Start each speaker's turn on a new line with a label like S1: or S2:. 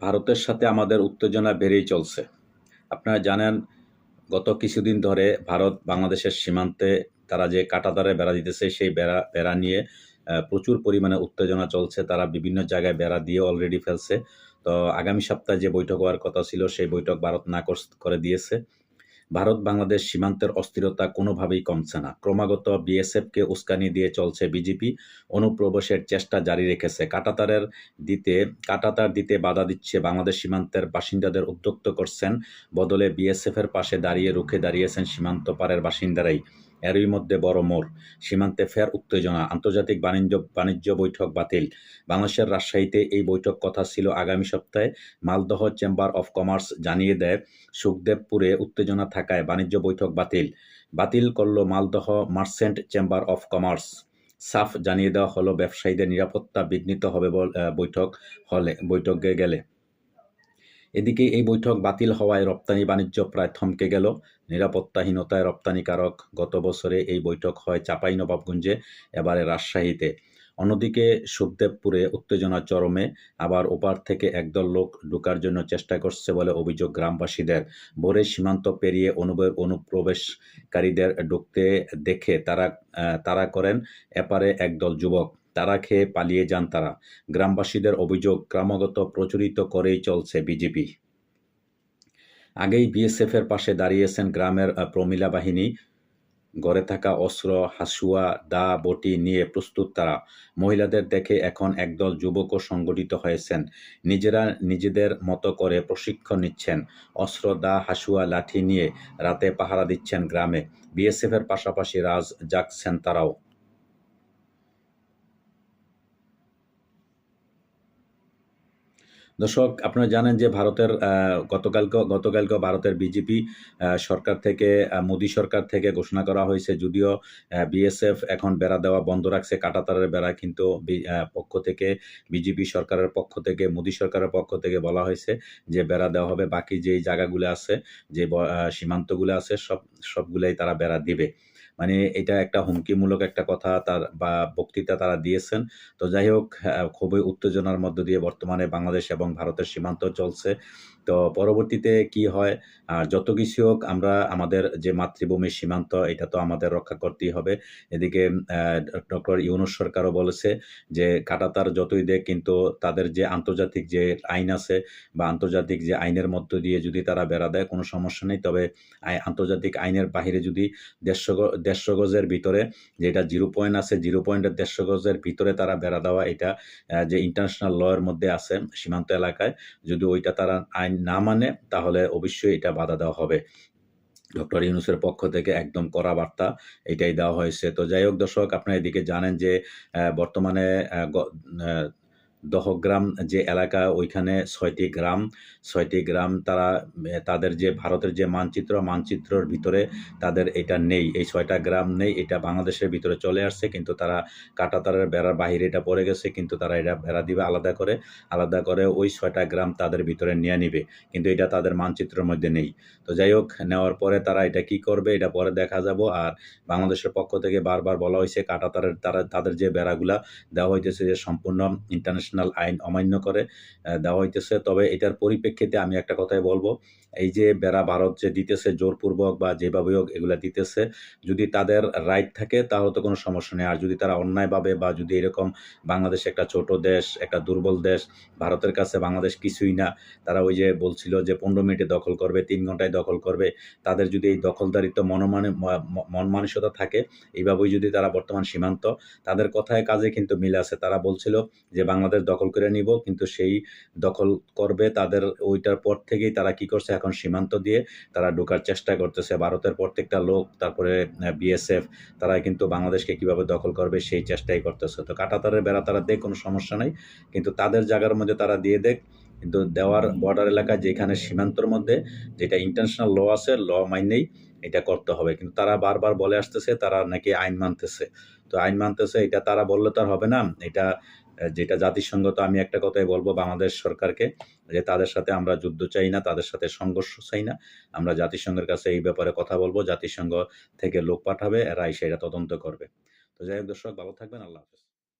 S1: ভারতের সাথে আমাদের উত্তেজনা বেড়েই চলছে। আপনারা জানেন, গত কিছুদিন ধরে ভারত বাংলাদেশের সীমান্তে তারা যে কাটাতারে বেড়া দিতেছে, সেই বেড়া বেড়া নিয়ে প্রচুর পরিমাণে উত্তেজনা চলছে। তারা বিভিন্ন জায়গায় বেড়া দিয়ে অলরেডি ফেলছে। তো আগামী সপ্তাহে যে বৈঠক হওয়ার কথা ছিল, সেই বৈঠক ভারত না করে দিয়েছে। ভারত বাংলাদেশ সীমান্তের অস্থিরতা কোনোভাবেই কমছে না। ক্রমাগত বিএসএফকে উস্কানি দিয়ে চলছে বিজেপি, অনুপ্রবেশের চেষ্টা জারি রেখেছে। কাটাতারের দিতে, কাটাতার দিতে বাধা দিচ্ছে বাংলাদেশ সীমান্তের বাসিন্দাদের উদ্যুক্ত করছেন। বদলে বিএসএফের পাশে দাঁড়িয়ে রুখে দাঁড়িয়েছেন সীমান্ত পারের বাসিন্দারাই। এরই মধ্যে বড় মোড়। সীমান্তে ফের উত্তেজনা। আন্তর্জাতিক বাণিজ্য বাণিজ্য বৈঠক বাতিল। বাংলাদেশের রাজশাহীতে এই বৈঠক কথা ছিল আগামী সপ্তাহে। মালদহ চেম্বার অফ কমার্স জানিয়ে দেয়, সুখদেবপুরে উত্তেজনা থাকায় বাণিজ্য বৈঠক বাতিল। বাতিল করল Malda merchant chamber of commerce. সাফ জানিয়ে দেওয়া হলো, ব্যবসায়ীদের নিরাপত্তা বিঘ্নিত হবে বৈঠক হলে, বৈঠকে গেলে। এদিকে এই বৈঠক বাতিল হওয়ায় রপ্তানি বাণিজ্য প্রায় থমকে গেল। নিরাপত্তাহীনতায় রপ্তানিকারক গত বছরে এই বৈঠক হয় চাপাই নবাবগঞ্জে এবারে রাজশাহীতে। অন্যদিকে সুখদেবপুরে উত্তেজনা চরমে, আবার ওপার থেকে একদল লোক ঢোকার জন্য চেষ্টা করছে বলে অভিযোগ গ্রামবাসীদের। ভোরে সীমান্ত পেরিয়ে অনুবে অনুপ্রবেশকারীদের ঢুকতে দেখে তারা তারা করেন এপারে একদল যুবক। তারা খেয়ে পালিয়ে যান তারা। গ্রামবাসীদের অভিযোগ, ক্রমাগত প্রচলিত করেই চলছে বিজেপি। আগেই বিএসএফ এর পাশে দাঁড়িয়েছেন গ্রামের প্রমিলা বাহিনী। গড়ে থাকা অস্ত্র, হাসুয়া, দা, বটি নিয়ে প্রস্তুত তারা। মহিলাদের দেখে এখন একদল যুবকও সংগঠিত হয়েছেন। নিজেরা নিজেদের মতো করে প্রশিক্ষণ নিচ্ছেন। অস্ত্র, দা, হাসুয়া, লাঠি নিয়ে রাতে পাহারা দিচ্ছেন গ্রামে। বিএসএফ এর পাশাপাশি রাজ জাগছেন তারাও। দর্শক, আপনারা জানেন যে ভারতের গতকালকে গতকালকে ভারতের বিজেপি সরকার থেকে মোদী সরকার থেকে ঘোষণা করা হয়েছে। যদিও বিএসএফ এখন বেড়া দেওয়া বন্ধ রাখছে, কাটাতারের বেড়া, কিন্তু পক্ষ থেকে, বিজেপি সরকারের পক্ষ থেকে, মোদী সরকারের পক্ষ থেকে বলা হয়েছে যে বেড়া দেওয়া হবে। বাকি যেই জায়গাগুলো আছে, যে সীমান্তগুলো আছে, সব, সবগুলাই তারা বেড়া দিবে। মানে এটা একটা হুমকিমূলক একটা কথা তার বা বক্তৃতা তারা দিয়েছেন। তো যাই হোক খুবই উত্তেজনার মধ্য দিয়ে বর্তমানে বাংলাদেশ এবং ভারতের সীমান্ত চলছে। তো পরবর্তীতে কি হয়? আর যত কিছু হোক, আমরা আমাদের যে মাতৃভূমির সীমান্ত, এটা তো আমাদের রক্ষা করতেই হবে। এদিকে ডক্টর ইউনুস সরকারও বলেছে যে কাটাতার যতই দেখ, কিন্তু তাদের যে আন্তর্জাতিক যে আইন আছে বা আন্তর্জাতিক যে আইনের মধ্য দিয়ে যদি তারা বেড়া দেয়, কোনো সমস্যা নেই। তবে আন্তর্জাতিক আইনের বাহিরে যদি দেড়শো গ- দেড়শো গজের ভিতরে, যেটা জিরো পয়েন্ট আছে, জিরো পয়েন্টের দেড়শো গজের ভিতরে তারা বেড়া দেওয়া, এটা যে ইন্টারন্যাশনাল লয়ের মধ্যে আছে, সীমান্ত এলাকায়, যদি ওইটা তারা আইন না মানে তাহলে অবশ্যই এটা বাধা দেওয়া হবে। ডক্টর ইউনুসের পক্ষ থেকে একদম কড়া বার্তা এটাই দেওয়া হয়েছে। তো যাই হোক দর্শক, আপনারা এদিকে জানেন যে বর্তমানে দহগ্রাম যে এলাকা, ওইখানে ছয়টি গ্রাম। ছয়টি গ্রাম তারা তাদের যে ভারতের যে মানচিত্র, মানচিত্রর ভিতরে তাদের এটা নেই। এই ছয়টা গ্রাম নেই, এটা বাংলাদেশের ভিতরে চলে আসছে, কিন্তু তারা কাটাতারের বেড়ার বাহিরে এটা পড়ে গেছে, কিন্তু তারা এটা বেড়া দিবে আলাদা করে। আলাদা করে ওই ছয়টা গ্রাম তাদের ভিতরে নিয়ে নিবে, কিন্তু এটা তাদের মানচিত্রের মধ্যে নেই। তো যাই হোক, নেওয়ার পরে তারা এটা কি করবে, এটা পরে দেখা যাব। আর বাংলাদেশের পক্ষ থেকে বারবার বলা হয়েছে, কাটাতারের তারা, তাদের যে বেড়াগুলা দেওয়া হইতেছে যে সম্পূর্ণ ইন্টারন্যাশনাল আইন অমান্য করে দেওয়া হইতেছে। তবে এটার পরিপ্রেক্ষিতে আমি একটা কথাই বলব, এই যে বেড়া ভারত যে দিতেছে জোরপূর্বক বা যেভাবে হোক এগুলা দিতেছে, যদি তাদের রাইট থাকে তাহলে তো কোনো সমস্যা নেই। আর যদি তারা অন্যায়ভাবে বা যদি এরকম বাংলাদেশ একটা ছোট দেশ, একটা দুর্বল দেশ, ভারতের কাছে বাংলাদেশ কিছুই না, তারা ওই যে বলছিল যে পনেরো মিনিটে দখল করবে, তিন ঘন্টায় দখল করবে, তাদের যদি এই দখলদারিত্ব মনমানে মন মানসিকতা থাকে, এইভাবেই যদি তারা বর্তমান সীমান্ত, তাদের কথায় কাজে কিন্তু মিলে আছে। তারা বলছিল যে বাংলাদেশ দখল করে নিব, কিন্তু সেই দখল করবে তাদের ওইটার পর থেকেই তারা কি করছে, এখন সীমান্ত দিয়ে তারা ঢোকার চেষ্টা করতেছে। ভারতের প্রত্যেকটা লোক, তারপরে বিএসএফ তারা কিন্তু বাংলাদেশকে কীভাবে দখল করবে সেই চেষ্টাই করতেছে। তো কাটাতারের বেড়া তারা দেখ, কোনো সমস্যা নাই, কিন্তু তাদের জায়গার মধ্যে তারা দিয়ে দেখ, কিন্তু দেওয়ার বর্ডার এলাকা যেখানে সীমান্তর মধ্যে যেটা ইন্টারন্যাশনাল ল আছে ল মাইনেই এটা করতে হবে। কিন্তু তারা বারবার বলে আসতেছে, তারা নাকি আইন মানতেছে। তো আইন মানতেছে, এটা তারা বললে তো আর হবে না। এটা যেটা জাতিসংঘ, তো আমি একটা কথাই বলব বাংলাদেশ সরকারকে যে তাদের সাথে আমরা যুদ্ধ চাই না, তাদের সাথে সংঘর্ষ চাই না। আমরা জাতিসংঘের কাছে এই ব্যাপারে কথা বলব, জাতিসংঘ থেকে লোক পাঠাবে এরা এসে এটা তদন্ত করবে। তো যাই হোক দর্শক, ভালো থাকবেন, আল্লাহ হাফেজ।